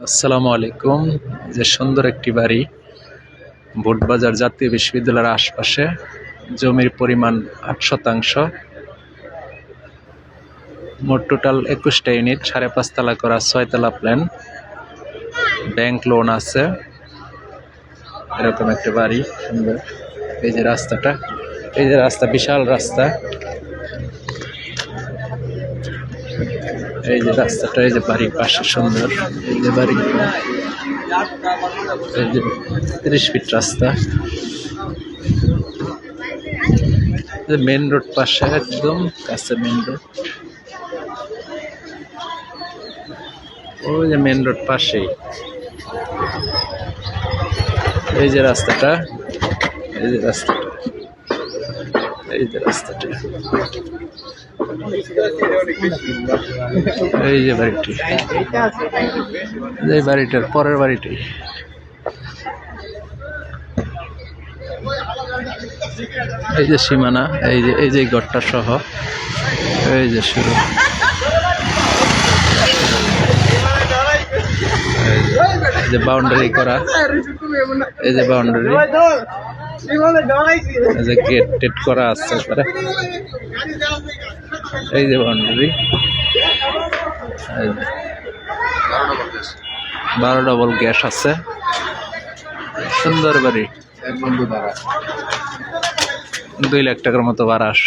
আসসালামু আলাইকুম। যে সুন্দর একটি বাড়ি বোটবাজার জাতীয় বিশ্ববিদ্যালয়ের আশপাশে, জমির পরিমাণ আট শতাংশ। মোট টোটাল একুশটা ইউনিট, সাড়ে পাঁচতলা করা ছয়তলা প্ল্যান। ব্যাংক লোন আছে। এরকম একটা বাড়ি, সুন্দর। এই যে রাস্তাটা, এই যে রাস্তা, বিশাল রাস্তা। এই যে রাস্তাটা, এই যে বাড়ির পাশে সুন্দর, এই যে বাড়ি। এই যে ফিট রাস্তা। মেন রোড পাশে, একদম কাছে মেন রোড ওই যে মেন রোড পাশেই। এই যে রাস্তাটা, এই যে রাস্তাটা। এই যে রাস্তাটি। এই যে বাড়িটি। এই বাড়িটার পরের বাড়িটি। এই যে সীমানা, এই যে এই যে ঘরটা সহ, এই যে শুরু। যে- বাউন্ডারি করা। এই যে বাউন্ডারি এই যে গেট টেট করা আছে। একবারে এই যে বাউন্ডারি বারো ডবল গ্যাস আছে। সুন্দর বাড়ি। দুই লাখ টাকার মতো বারাস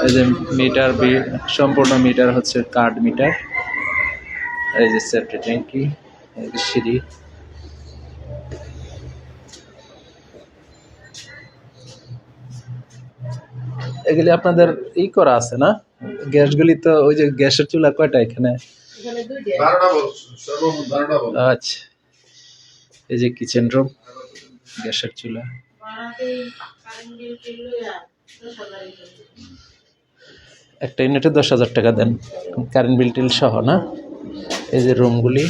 এই যে মিটার বি- সম্পূর্ণ মিটার হচ্ছে কার্ড মিটার এই যে সেফটি ট্যাঙ্কি এই যে সিঁড়ি। এগুলি আপনাদের ই করা আছে না? গ্যাসগুলি তো ওই যে গ্যাসের চুলা কয়টা এখানে? আচ্ছা। এই যে কিচেন রুম গ্যাসের চুলা। একটা ইউনিটে দশ হাজার টাকা দেন। কারেন্ট বিল টিল সহ না? এই যে রুমগুলি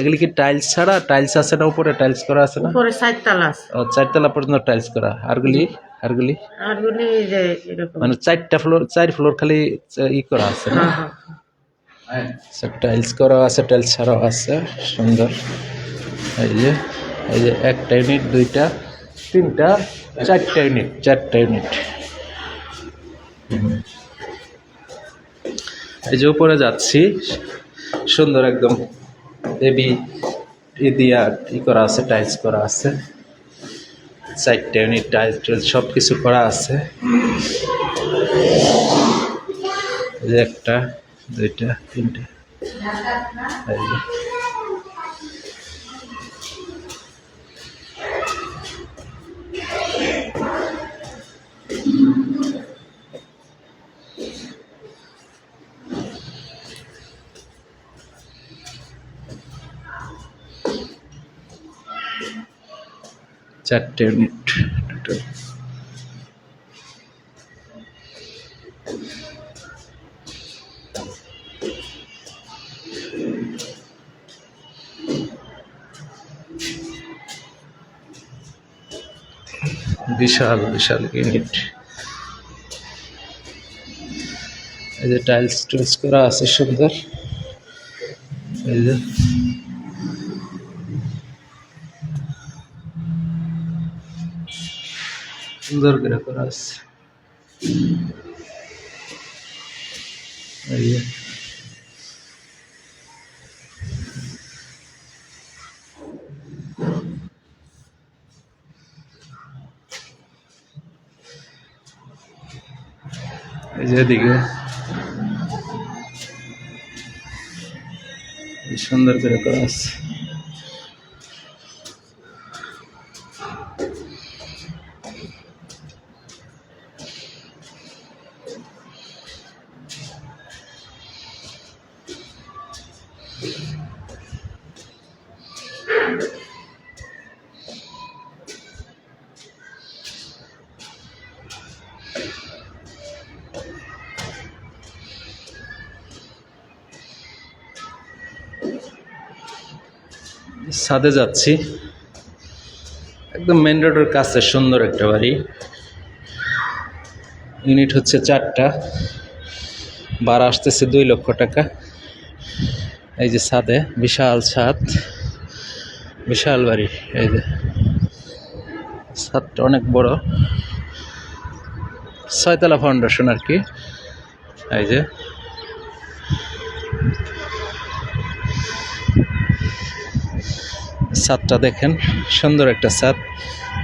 এগুলি কি টাইলস ছাড়া? টাইলস আছে না উপরে? টাইলস করা আছে না? উপরে সাত তালা আছে। ও চারতলা পর্যন্ত টাইলস করা। আরগুলি আরগুলি আর গুলি? এই যে এরকম। মানে চারটা ফ্লোর চার ফ্লোর খালি ই করা আছে না? হ্যাঁ, হ্যাঁ। টাইলস করা আছে টাইলস ছাড়াও আছে। সুন্দর। এই যে এই যে একটা ইউনিট দুইটা। তিনটা, চারটা ইউনিট চারটা ইউনিট এই যে উপরে যাচ্ছি, সুন্দর একদম দেবী ই দিয়া ই করা আছে টাইলস করা আছে। চারটা ইউনিট টাইলস টাইলস সব কিছু করা আছে। একটা, দুইটা, তিনটা। চারটে টোটাল বিশাল বিশাল ইউনিট এই যে টাইলস টাইলস করা আছে সুন্দর। এই যে সুন্দর করে করা আছে। এই যে। এদিকে। সুন্দর করে করা আছে। ছাদে যাচ্ছি। একদম মেন রোডের কাছে, সুন্দর একটা বাড়ি। ইউনিট হচ্ছে চারটা। বার আসতেছে দুই লক্ষ টাকা। এই যে ছাদে, বিশাল ছাদ, বিশাল বাড়ি, এই যে। ছাদটা অনেক বড়। ছয়তলা ফাউন্ডেশন আর কি, এই যে। ছাদটা দেখেন, সুন্দর একটা ছাদ,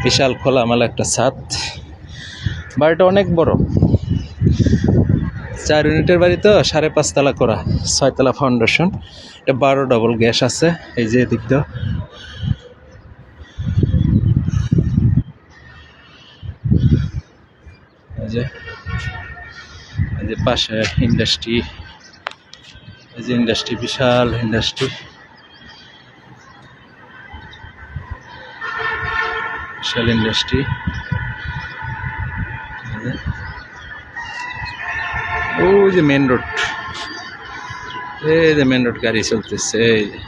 বিশাল খোলামেলা একটা ছাদ। বাড়িটা অনেক বড়। চার ইউনিটের বাড়ি তো, সাড়ে পাঁচতলা করা ছয়তলা ফাউন্ডেশন এটা বারো ডবল গ্যাস আছে, এই যে এদিক যে যে পাশে ইন্ডাস্ট্রি এই যে ইন্ডাস্ট্রি বিশাল ইন্ডাস্ট্রি বিশাল ইন্ডাস্ট্রি ওই যে মেন রোড এই যে মেন রোড গাড়ি চলতেছে, এই যে।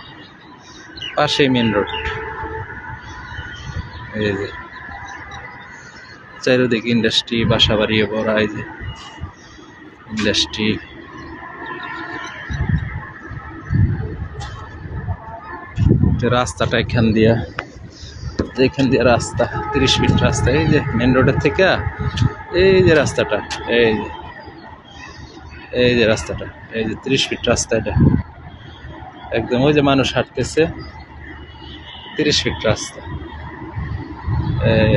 পাশেই মেন রোড এই যে। চারিদিকে ইন্ডাস্ট্রি বাসা বাড়িয়ে ভরা এই যে। ইন্ডাস্ট্রি রাস্তাটা এখান দিয়া, এখান দিয়ে রাস্তা, তিরিশ ফিট রাস্তা। এই যে মেন রোডের থেকে, এই যে রাস্তাটা, এই যে। এই যে রাস্তাটা, এই যে তিরিশ ফিট রাস্তা এটা। একদম ওই যে মানুষ হাঁটতেছে, তিরিশ ফিট রাস্তা।